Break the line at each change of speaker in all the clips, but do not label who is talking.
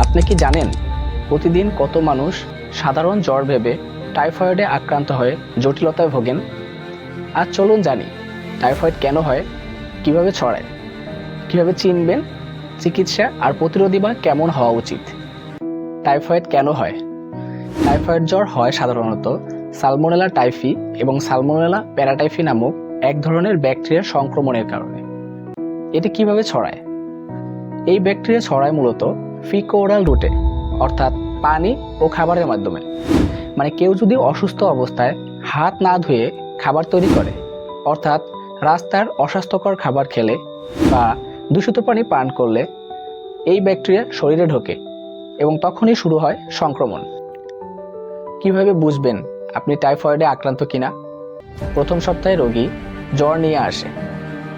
আপনি কি জানেন প্রতিদিন কত মানুষ সাধারণ জ্বর ভেবে টাইফয়েডে আক্রান্ত হয়ে জটিলতায় ভোগেন? আর চলুন জানি টাইফয়েড কেন হয়, কীভাবে ছড়ায়, কীভাবে চিনবেন, চিকিৎসা আর প্রতিরোধী বা কেমন হওয়া উচিত? টাইফয়েড কেন হয়? টাইফয়েড জ্বর হয় সাধারণত সালমোনেলা টাইফি এবং সালমোনেলা প্যারাটাইফি নামক এক ধরনের ব্যাকটেরিয়ার সংক্রমণের কারণে। এটি কীভাবে ছড়ায়? এই ব্যাকটেরিয়া ছড়ায় মূলত ফিকোরাল রুটে, অর্থাৎ পানি ও খাবারের মাধ্যমে। মানে কেউ যদি অসুস্থ অবস্থায় হাত না ধুয়ে খাবার তৈরি করে, অর্থাৎ রাস্তার অস্বাস্থ্যকর খাবার খেলে বা দূষিত পানি পান করলে এই ব্যাকটেরিয়া শরীরে ঢোকে এবং তখনই শুরু হয় সংক্রমণ। কীভাবে বুঝবেন আপনি টাইফয়েডে আক্রান্ত কিনা? প্রথম সপ্তাহে রোগী জ্বর নিয়ে আসে,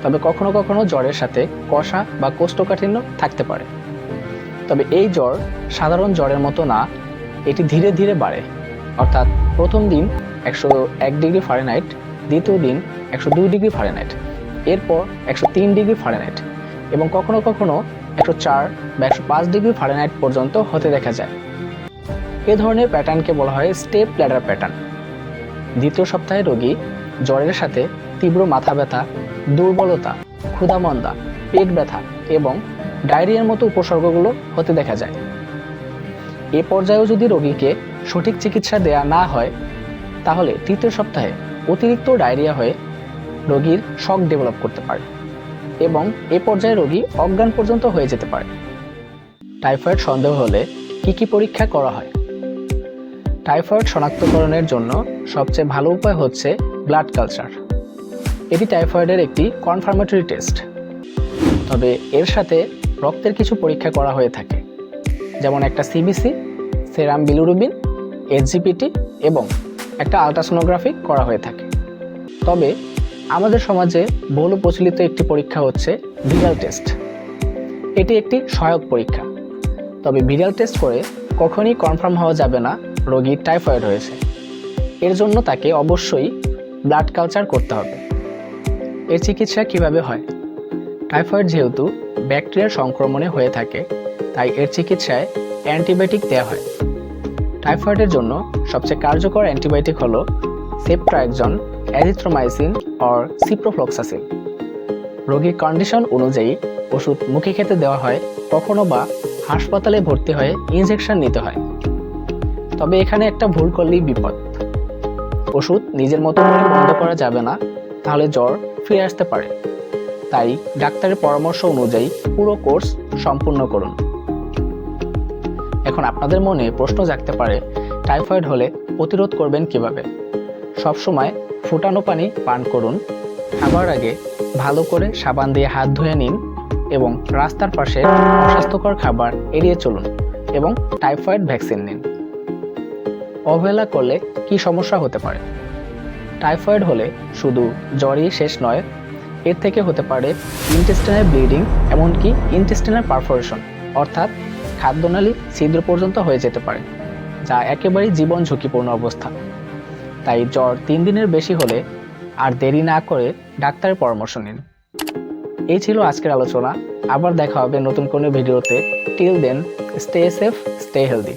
তবে কখনো কখনো জ্বরের সাথে কষা বা কোষ্ঠকাঠিন্য থাকতে পারে। তবে এই জ্বর সাধারণ জ্বরের মতো না, এটি ধীরে ধীরে বাড়ে। অর্থাৎ প্রথম দিন একশো এক ডিগ্রি ফারেনহাইট দ্বিতীয় দিন একশো দুই ডিগ্রি ফারেনহাইট এরপর একশো তিন ডিগ্রি ফারেনহাইট এবং কখনো কখনো একশো চার বা একশো পাঁচ ডিগ্রি ফারেনহাইট পর্যন্ত হতে দেখা যায়। এ ধরনের প্যাটার্নকে বলা হয় স্টেপ ল্যাডার প্যাটার্ন। দ্বিতীয় সপ্তাহে রোগী জ্বরের সাথে তীব্র মাথা ব্যথা, দুর্বলতা, ক্ষুধামন্দা পেট ব্যথা এবং ডায়রিয়ার মতো উপসর্গগুলো হতে দেখা যায়। এ পর্যায়েও যদি রোগীকে সঠিক চিকিৎসা দেয়া না হয়, তাহলে তৃতীয় সপ্তাহে অতিরিক্ত ডায়রিয়া হয়ে রোগীর শক ডেভেলপ করতে পারে এবং এ পর্যায়ে রোগী অজ্ঞান পর্যন্ত হয়ে যেতে পারে। টাইফয়েড সন্দেহ হলে কি কি পরীক্ষা করা হয়? টাইফয়েড শনাক্তকরণের জন্য সবচেয়ে ভালো উপায় হচ্ছে ব্লাড কালচার। এটি টাইফয়েডের একটি কনফার্মেটরি টেস্ট। তবে এর সাথে রক্তের কিছু পরীক্ষা করা হয়ে থাকে। যেমন একটা সিবিসি সেরাম বিলুরুবিন এইচজিপিটি এবং একটা আলট্রাসোনোগ্রাফি করা হয়ে থাকে। তবে আমাদের সমাজে বহুল প্রচলিত একটি পরীক্ষা হচ্ছে ভিরাল টেস্ট। এটি একটি সহায়ক পরীক্ষা। তবে ভিরাল টেস্ট করে কখনই কনফার্ম হওয়া যাবে না রোগীর টাইফয়েড হয়েছে। এর জন্য তাকে অবশ্যই ব্লাড কালচার করতে হবে। এর চিকিৎসা কীভাবে হয়? টাইফয়েড যেহেতু ব্যাকটেরিয়ার সংক্রমণে হয়ে থাকে, তাই এর চিকিৎসায় অ্যান্টিবায়োটিক দেওয়া হয়। টাইফয়েডের জন্য সবচেয়ে কার্যকর অ্যান্টিবায়োটিক হলো সেপট্রাকজন অ্যাজিথ্রোমাইসিন অর সিপ্রোফ্লক্সাসিন। রোগীর কন্ডিশন অনুযায়ী ওষুধ মুখে খেতে দেওয়া হয়, কখনো বা হাসপাতালে ভর্তি হয়ে ইনজেকশন নিতে হয়। তবে এখানে একটা ভুল করলেই বিপদ। ওষুধ নিজের মতো বন্ধ করা যাবে না, তাহলে জ্বর ফিরে আসতে পারে। তাই ডাক্তারের পরামর্শ অনুযায়ী পুরো কোর্স সম্পূর্ণ করুন। এখন আপনাদের মনে প্রশ্ন জাগতে পারে, টাইফয়েড হলে প্রতিরোধ করবেন কীভাবে? সবসময় ফুটানো পানি পান করুন। খাবার আগে ভালো করে সাবান দিয়ে হাত ধুয়ে নিন এবং রাস্তার পাশে অস্বাস্থ্যকর খাবার এড়িয়ে চলুন এবং টাইফয়েড ভ্যাকসিন নিন। অবহেলা করলে কি সমস্যা হতে পারে? টাইফয়েড হলে শুধু জ্বরই শেষ নয় এর থেকে হতে পারে ইন্টেস্টিনাল ব্লিডিং এমনকি ইন্টেস্টিনাল পারফোরেশন অর্থাৎ খাদ্যনালী ছিদ্র পর্যন্ত হয়ে যেতে পারে, যা একেবারেই জীবন ঝুঁকিপূর্ণ অবস্থা। তাই জ্বর তিন দিনের বেশি হলে আর দেরি না করে ডাক্তারের পরামর্শ নিন। এই ছিল আজকের আলোচনা। আবার দেখা হবে নতুন কোনো ভিডিওতে। Till then stay safe stay healthy